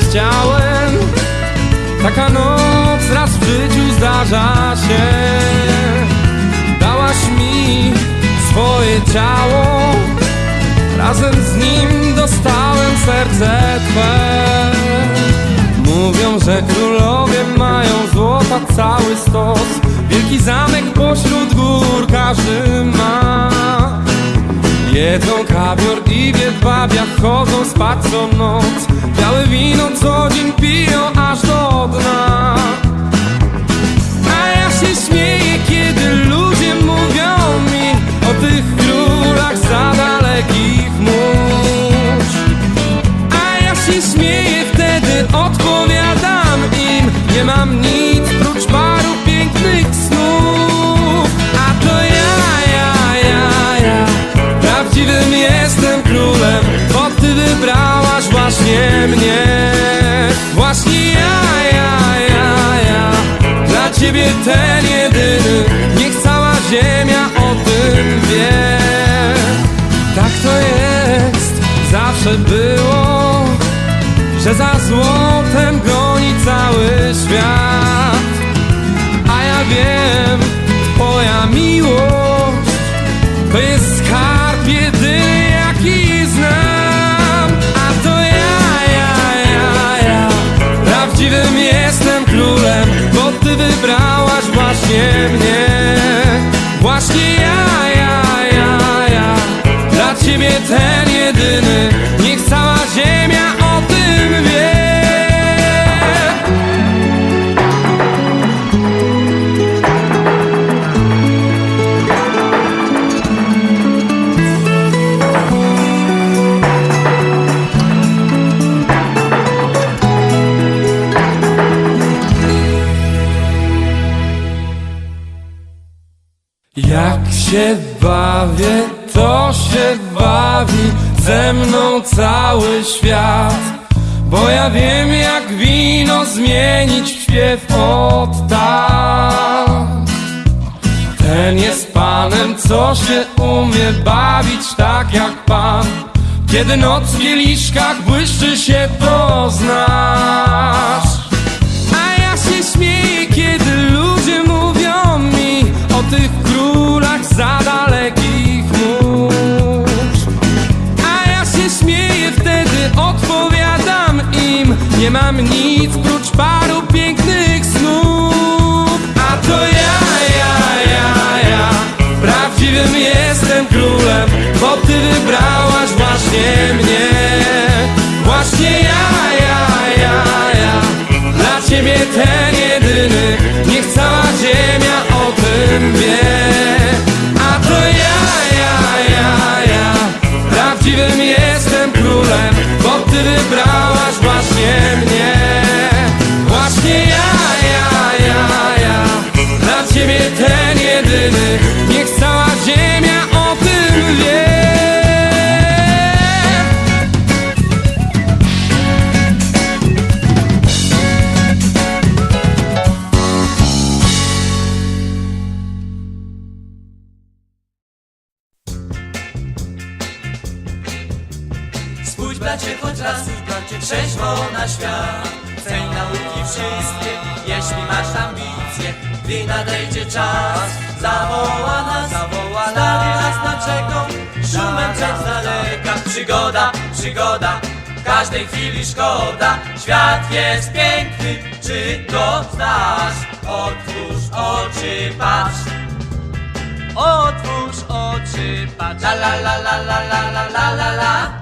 chciałem. Taka noc raz w życiu zdarza się. Dałaś mi swoje ciało. Razem z nim dostałem serce Twe. Mówią, że królowie mają złota cały stos. Wielki zamek pośród gór każdy ma Jedzą kawior i w jedwabiach chodzą spać co noc. Białe wino co dzień piją aż do dna. A ja się śmieję, kiedy ludzie mówią mi O tych królach za dalekich mórz. A ja się śmieję, wtedy odpowiadam im. Nie mam nic ten jedyny Niech cała ziemia wybrałaś właśnie mnie. Właśnie ja, ja, ja, ja. Dla ciebie ten jedyny Jak się bawię, to się bawi ze mną cały świat. Bo ja wiem jak wino zmienić w śpiew od tak. Ten jest panem, co się umie bawić tak jak pan. Kiedy noc w kieliszkach błyszczy się, to znasz mam nic prócz paru pięknych bracie choć raz, trzeźwo na świat. Ceń nauki wszystkie, jeśli masz ambicje Gdy nadejdzie czas, zawoła nas Zawoła Stary nas. czeka, szumem z daleka. Przygoda, przygoda, każdej chwili szkoda. Świat jest piękny, czy to znasz? Otwórz oczy, patrz. Otwórz oczy, patrz. La la la la la la la la la